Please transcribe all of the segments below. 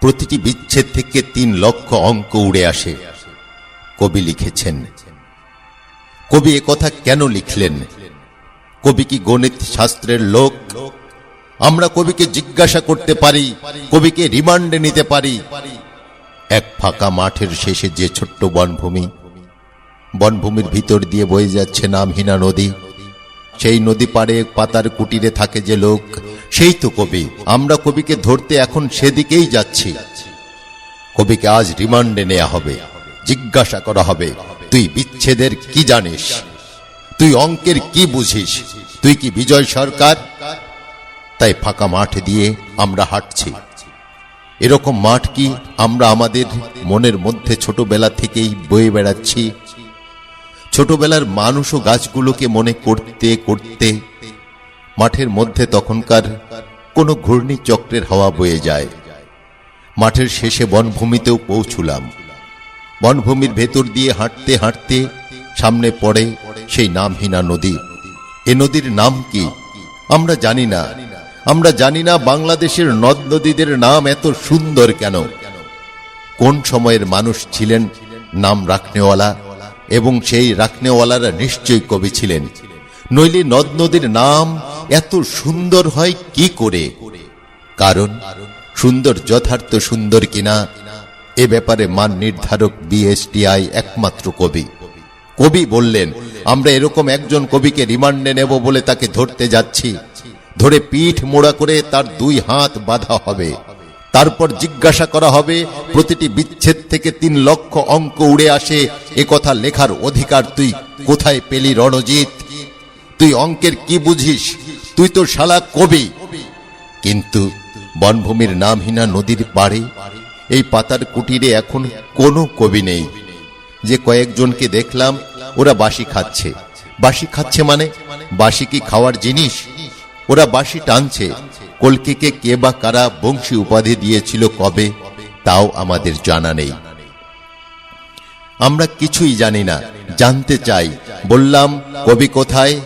প্রতিটি বিচ্ছেদ থেকে তিন লক্ষ অঙ্ক উড়ে আসে। কবি লিখেছেন। কবি কথা কেন লিখলেন? কবি কি গণিত শাস্ত্রের লোক? আমরা কবিকে জিজ্ঞাসা করতে পারি, কবিকে রিমান্ডে নিতে পারি। এক ফাঁকা মাঠের শেষে যে ছোট্ট বনভূমি, বনভূমির ভিতর দিয়ে বয়ে যাচ্ছে নামহীনা নদী। সেই নদী পাড়ে পাতার কুটিরে থাকে যে লোক সেই তো কবি। আমরা কবিকে ধরতে এখন সেদিকেই যাচ্ছি। কবিকে আজ রিমান্ডে নেওয়া হবে। জিজ্ঞাসা করা হবে, তুই বিচ্ছেদের কি জানিস? তুই অঙ্কের কি বুঝিস? তুই কি বিজয় সরকার? তাই ফাঁকা মাঠ দিয়ে আমরা হাঁটছি। এরকম মাঠ কি আমরা আমাদের মনের মধ্যে ছোটবেলা থেকেই বয়ে বেড়াচ্ছি? ছোটবেলার মানুষ ও গাছগুলোকে মনে করতে করতে মাঠের মধ্যে তখনকার কোনো ঘূর্ণিচক্রের হাওয়া বয়ে যায়। মাঠের শেষে বনভূমিতেও পৌঁছুলাম। বনভূমির ভেতর দিয়ে হাঁটতে হাঁটতে সামনে পড়ে সেই নামহীনা নদী। এ নদীর নাম কি? আমরা জানি না। আমরা জানি না বাংলাদেশের নদ নদীদের নাম এত সুন্দর কেন? কোন সময়ের মানুষ ছিলেন নাম রাখনেওয়ালা এবং সেই রাখনেওয়ালারা নিশ্চয়ই কবি ছিলেন। নইলে নদ নদীর নাম এত সুন্দর হয় কি করে? কারণ সুন্দর যথার্থ সুন্দর কিনা, এ ব্যাপারে মান নির্ধারক বিএসটিআই একমাত্র কবি। কবি বললেন, আমরা এরকম একজন কবিকে রিমান্ডে নেব বলে তাকে ধরতে যাচ্ছি। ধরে পিঠ মোড়া করে তার দুই হাত বাঁধা হবে। তারপর জিজ্ঞাসা করা হবে, প্রতিটি বিচ্ছেদ থেকে তিন লক্ষ অঙ্ক উড়ে আসে। এ কথা লেখার অধিকার তুই কোথায় পেলি রণজিৎ? তুই অঙ্কের কি বুঝিস? তুই তো শালা কবি। কিন্তু বনভূমির নামহীনা নদীর পাড়ে এই পাতার কুটিরে এখন কোনো কবি নেই। যে কয়েকজনকে দেখলাম, ওরা বাসি খাচ্ছে। বাসি খাচ্ছে মানে? বাসি কি খাওয়ার জিনিস? ওরা বাসি টানছে। কলকিকে কে বা কারা বংশী উপাধি দিয়েছিল কবে, তাও আমাদের জানা নেই। আমরা কিছুই জানি না, জানতে চাই। বললাম, কবি কোথায়?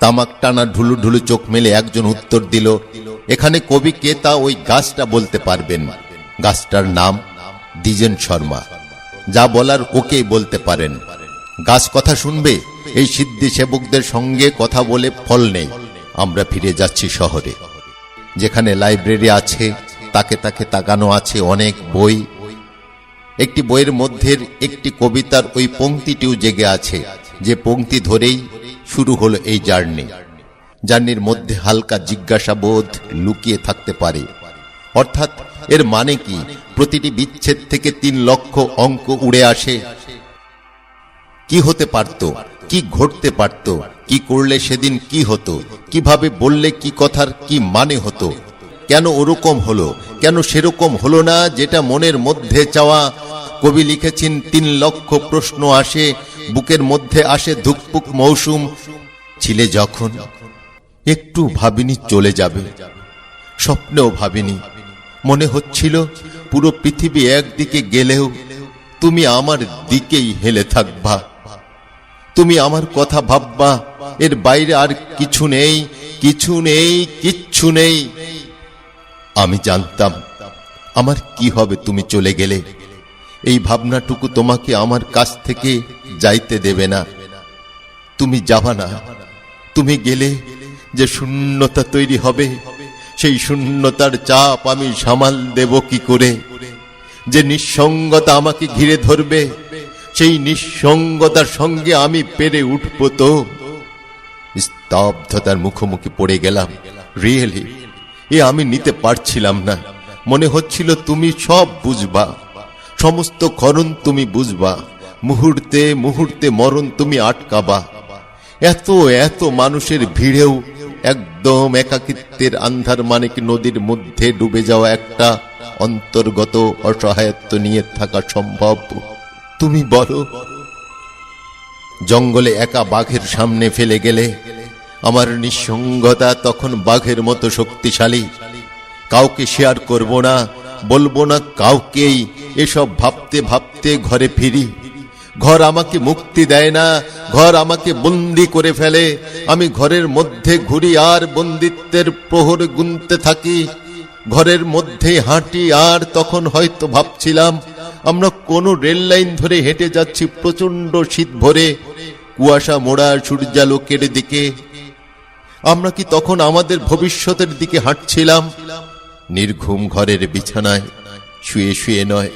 তামাক টানা ঢুলু ঢুলু চোখ মেলে একজন উত্তর দিল, এখানে কবি কে তা ওই গাছটা বলতে পারবেন? গাছটার নাম দ্বিজেন শর্মা। যা বলার ওকেই বলতে পারেন। গাছ কথা শুনবে? এই সিদ্ধি সেবকদের সঙ্গে কথা বলে ফল নেই। আমরা ফিরে যাচ্ছি শহরে। যেখানে লাইব্রেরি আছে, তাকে তাকে তাকানো আছে অনেক বই। একটি বইয়ের মধ্যে একটি কবিতার ওই পংক্তিটিও জেগে আছে। যে পংক্তি ধরেই শুরু হলো এই জার্নি। জার্নির মধ্যে হালকা জিজ্ঞাসাবোধ লুকিয়ে থাকতে পারে। অর্থাৎ এর মানে কি? প্রতিটি বিচ্ছেদ থেকে তিন লক্ষ অঙ্ক উড়ে আসে। কি হতে পারত? কি ঘটতে পারত? কি করলে সেদিন কি হতো? কীভাবে বললে কি কথার কি মানে হতো? কেন ওরকম হলো? কেন সেরকম হলো না? যেটা মনের মধ্যে চাওয়া। কবি লিখেছেন, তিন লক্ষ প্রশ্ন আসে। বুকের মধ্যে আসে ধুকপুক মৌসুম, ছিলে যখন একটু ভাবিনি চলে যাবে, স্বপ্নেও ভাবিনি। মনে হচ্ছিল পুরো পৃথিবী একদিকে গেলেও তুমি আমার দিকেই হেলে থাকবা। তুমি আমার কথা ভাববা, এর বাইরে আর কিছু নেই কিছু নেই, কিচ্ছু নেই। আমি জানতাম আমার কি হবে তুমি চলে গেলে। এই ভাবনাটুকু তোমাকে আমার কাছ থেকে যাইতে দেবে না। তুমি যাবা না। তুমি গেলে যে শূন্যতা তৈরি হবে, সেই শূন্যতার চাপ আমি সামাল দেব কি করে? যে নিঃসঙ্গতা আমাকে ঘিরে ধরবে, সেই নিঃসঙ্গতার সঙ্গে আমি পেরে উঠব তো। স্তব্ধতার মুখোমুখি পড়ে গেলাম। রিয়েলি এ আমি নিতে পারছিলাম না। মনে হচ্ছিল তুমি সব বুঝবা। সমস্ত খরণ তুমি বুঝবা। মুহূর্তে মুহূর্তে মরণ তুমি আটকাবা। এত এত মানুষের ভিড়েও একদম একাকিত্বের আন্ধার মানিক নদীর মধ্যে ডুবে যাওয়া একটা অন্তর্গত অসহায়ত্ব নিয়ে থাকা সম্ভব। তুমি বলো, জঙ্গলে একা বাঘের সামনে ফেলে গেলে আমার নিঃসঙ্গতা তখন বাঘের মতো শক্তিশালী। কাউকে শেয়ার করব না, বলব না কাউকেই, এসব ভাবতে ভাবতে ঘরে ফিরি। ঘর আমাকে মুক্তি দেয় না, ঘর আমাকে বন্দি করে ফেলে। আমি ঘরের মধ্যে ঘুরি আর বন্দিত্বের প্রহর গুনতে থাকি। ঘরের মধ্যে হাঁটি আর তখন হয়তো ভাবছিলাম, আমরা কোনো রেল লাইন ধরে হেঁটে যাচ্ছি প্রচণ্ড শীত ভরে, কুয়াশা মোড়া সূর্যালোকের দিকে। আমরা কি তখন আমাদের ভবিষ্যতের দিকে হাঁটছিলাম? নির্ঘুম ঘরের বিছানায়, শুয়ে শুয়ে নয়,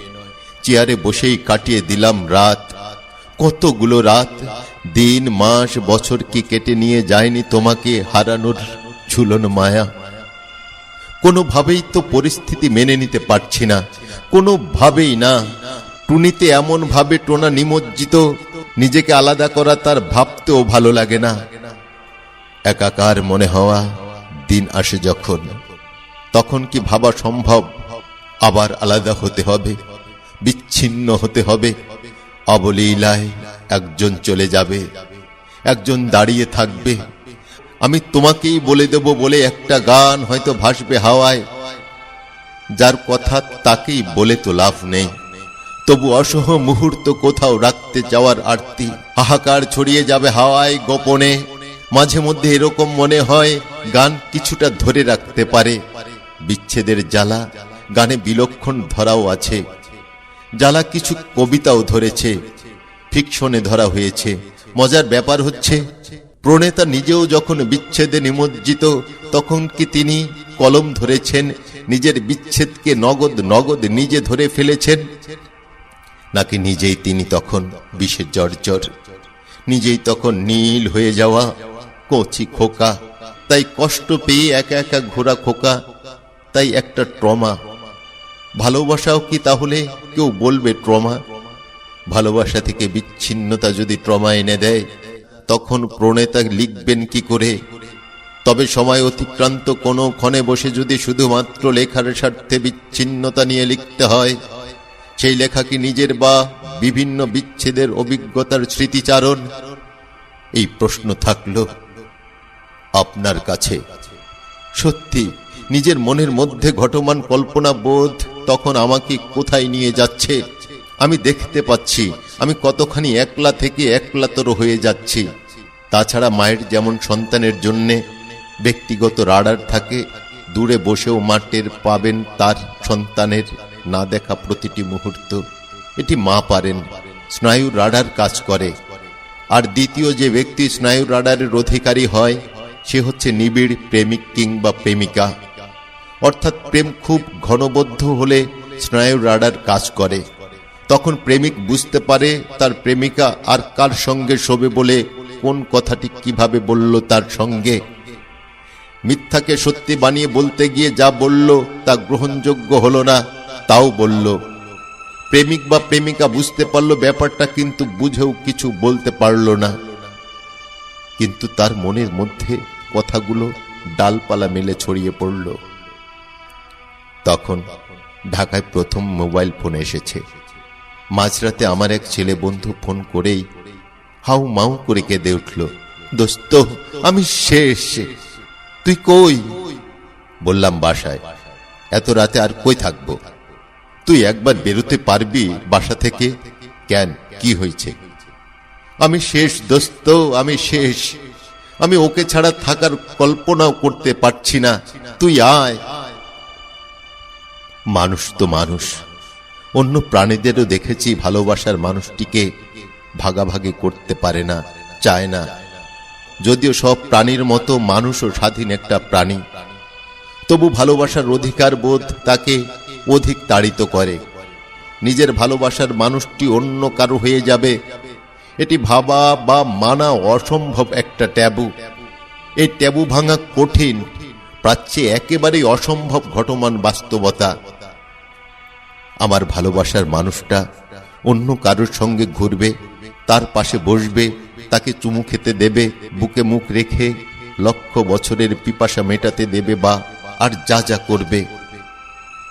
চেয়ারে বসেই কাটিয়ে দিলাম রাত। কতগুলো রাত? দিন, মাস, বছর কি কেটে নিয়ে যায়নি তোমাকে হারানোর ঝুলন মায়া? কোনোভাবেই তো পরিস্থিতি মেনে নিতে পারছি না। কোনোভাবেই না। টুনিতে এমন ভাবে টোনা নিমজ্জিত, নিজেকে আলাদা করা তার ভাবতেও ভালো লাগে না। একাকার মনে হওয়া দিন আসে যখন, তখন কি ভাবা সম্ভব? আবার আলাদা হতে হবে, বিচ্ছিন্ন হতে হবে। অবলীলায় একজন চলে যাবে, একজন দাঁড়িয়ে থাকবে। আমি তোমাকেই বলে দেব বলে একটা গান হয়তো ভাসবে হাওয়ায়। যার কথা তাকেই বলে তো লাভ নেই। তবু অসহ মুহূর্ত কোথাও রাখতে যাওয়ার আরতি। হাহাকার ছড়িয়ে যাবে হাওয়ায় গোপনে। মাঝে মধ্যে এরকম মনে হয় গান কিছুটা ধরে রাখতে পারে। বিচ্ছেদের জ্বালা, গানে বিলক্ষণ ধরাও আছে। জ্বালা কিছু কবিতাও ধরেছে। ফিকশনে ধরা হয়েছে। মজার ব্যাপার হচ্ছে, প্রণেতা নিজেও যখন বিচ্ছেদে নিমজ্জিত, তখন কি তিনি কলম ধরেছেন, নিজের বিচ্ছেদকে নগদ নগদ নিজে ধরে ফেলেছেন? নাকি নিজেই তিনি তখন বিষের জর্জর? নিজেই তখন নীল হয়ে যাওয়া কচি খোকা। তাই কষ্ট পেয়ে একা একা ঘোরা খোকা। তাই একটা ট্রমা ভালোবাসাও কি তাহলে কেউ বলবে ট্রমা? ভালোবাসা থেকে বিচ্ছিন্নতা যদি ট্রমা এনে দেয়, তখন প্রণেতা লিখবেন কি করে? তবে সময় অতিক্রান্ত কোনো ক্ষণে বসে যদি শুধুমাত্র লেখার স্বার্থে বিচ্ছিন্নতা নিয়ে লিখতে হয়, সেই লেখা কি নিজের বা বিভিন্ন বিচ্ছেদের অভিজ্ঞতার স্মৃতিচারণ? এই প্রশ্ন থাকল আপনার কাছে। সত্যি, নিজের মনের মধ্যে ঘটমান কল্পনা বোধ তখন আমাকে কোথায় নিয়ে যাচ্ছে? আমি দেখতে পাচ্ছি, আমি কতখানি একলা থেকে একলাতর হয়ে যাচ্ছি। তাছাড়া মায়ের যেমন সন্তানের জন্যে ব্যক্তিগত রাডার থাকে, দূরে বসেও মাটের পাবেন তার সন্তানের না দেখা প্রতিটি মুহূর্ত। এটি মা পারেন স্নায়ু রাডার কাজ করে। আর দ্বিতীয় যে ব্যক্তি স্নায়ু রাডারের অধিকারী হয়, সে হচ্ছে নিবিড় প্রেমিক কিংবা প্রেমিকা। অর্থাৎ প্রেম খুব ঘনবদ্ধ হলে স্নায়ু রাডার কাজ করে। তখন প্রেমিক বুঝতে পারে তার প্রেমিকা আর কার সঙ্গে শোবে বলে কোন কথাটি কীভাবে বলল তার সঙ্গে। মিথ্যাকে সত্যি বানিয়ে বলতে গিয়ে যা বলল তা গ্রহণযোগ্য হলো না, তাও বলল। প্রেমিক বা প্রেমিকা বুঝতে পারল ব্যাপারটা কিন্তু বুঝেও কিছু বলতে পারল না। কিন্তু তার মনের মধ্যে কথাগুলো ডালপালা মেলে ছড়িয়ে পড়ল। তখন ঢাকায় প্রথম মোবাইল ফোন এসেছে। মাঝরাতে আমার এক ছেলে বন্ধু ফোন করেই হাউ মাউ করে কেঁদে উঠল, দোস্ত, আমি শেষ। তুই কই? বললাম, বাসায়। এত রাতে আর কই থাকব? তুই একবার বেরোতে পারবি বাসা থেকে? কেন? কি হয়েছে? আমি শেষ, দোস্ত, আমি শেষ। আমি ওকে ছাড়া থাকার কল্পনাও করতে পারছি না। তুই আয়। মানুষ তো মানুষ। অন্য প্রাণীদেরও দেখেছি ভালোবাসার মানুষটিকে ভাগাভাগি করতে পারে না, চায় না। যদিও সব প্রাণীর মতো মানুষও স্বাধীন একটা প্রাণী। তবু ভালোবাসার অধিকার বোধ তাকে অধিক তাড়িত করে। নিজের ভালোবাসার মানুষটি অন্য কারও হয়ে যাবে, এটি ভাবা বা মানা অসম্ভব একটা ট্যাবু। এই ট্যাবু ভাঙা কঠিন প্রাচ্যে একেবারেই অসম্ভব ঘটমান বাস্তবতা। আমার ভালোবাসার মানুষটা অন্য কারোর সঙ্গে ঘুরবে, তার পাশে বসবে, তাকে চুমু খেতে দেবে, বুকে মুখ রেখে লক্ষ বছরের পিপাসা মেটাতে দেবে বা, আর যা যা করবে।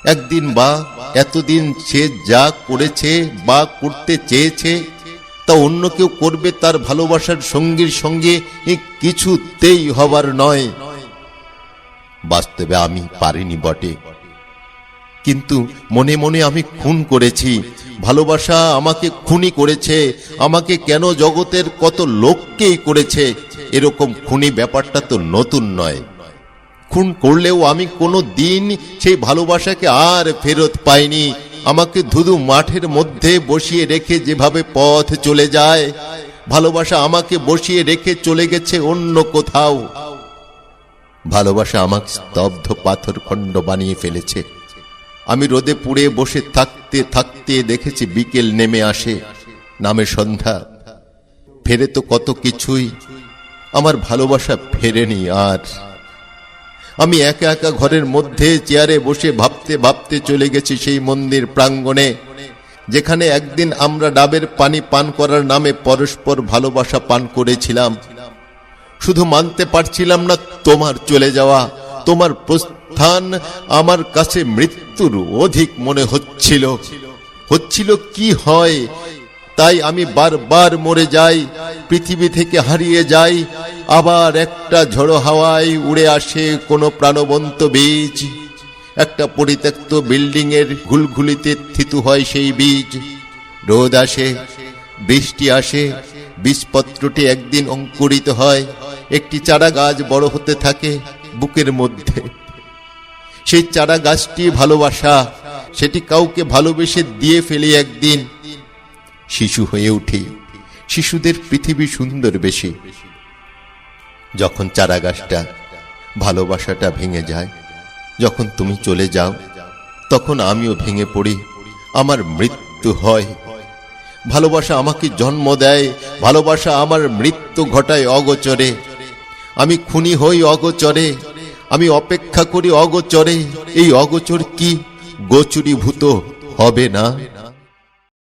একদিন বা, এতদিন সে যা করেছে বা করতে চেয়েছে, তা অন্য কেউ করবে তার ভালোবাসার সঙ্গীর সঙ্গে কিছুতেই হবার নয়। বাস্তবে আমি পারিনি বটে। কিন্তু মনে মনে আমি খুন করেছি। ভালোবাসা আমাকে খুনি করেছে। আমাকে কেন জগতের কত লোককেই করেছে? এরকম খুনি ব্যাপারটা তো নতুন নয়। খুন করলেও আমি কোনো দিন সেই ভালোবাসাকে আর ফেরত পাইনি। আমাকে ধুধু মাঠের মধ্যে বসিয়ে রেখে যেভাবে পথ চলে যায়, ভালোবাসা আমাকে বসিয়ে রেখে চলে গেছে অন্য কোথাও। ভালোবাসা আমাকে স্তব্ধ পাথর খণ্ড বানিয়ে ফেলেছে। আমি রোদে পুড়ে বসে থাকতে থাকতে দেখেছি বিকেল নেমে আসে, নামে সন্ধ্যা। ফেরে তো কত কিছুই, আমার ভালোবাসা ফেরেনি আর। আমি একা একা ঘরের মধ্যে চেয়ারে বসে ভাবতে ভাবতে চলে গেছি সেই মন্দির প্রাঙ্গণে, যেখানে একদিন আমরা ডাবের পানি পান করার নামে পরস্পর ভালোবাসা পান করেছিলাম। শুধু মানতে পারছিলাম না তোমার চলে যাওয়া। তোমার প্রস্থান আমার কাছে মৃত্যুর অধিক মনে হচ্ছিল। হচ্ছিল কি হয়? তাই আমি বারবার মরে যাই, পৃথিবী থেকে হারিয়ে যাই, আবার একটা ঝড়ো হাওয়ায় উড়ে আসে কোনো প্রাণবন্ত বীজ। একটা পরিত্যক্ত বিল্ডিং এর ঘুলঘুলিতে থিতু হয় সেই বীজ। রোদ আসে, বৃষ্টি আসে বীজপত্রটি একদিন অঙ্কুরিত হয়। একটি চারা গাছ বড় হতে থাকে বুকের মধ্যে। সেই চারা গাছটি ভালোবাসা, সেটি কাউকে ভালোবেসে দিয়ে ফেলে একদিন। শিশু হয়ে উঠি, শিশুদের পৃথিবী সুন্দর বেশি। যখন চারা গাছটা ভালোবাসাটা ভেঙে যায়, যখন তুমি চলে যাও, তখন আমিও ভেঙে পড়ি, আমার মৃত্যু হয়। ভালোবাসা আমাকে জন্ম দেয়, ভালোবাসা আমার মৃত্যু ঘটায় অগোচরে। আমি খুনি হই অগোচরে আমি অপেক্ষা করি অগোচরে এই অগোচর কি? গোচরীভূত হবে না।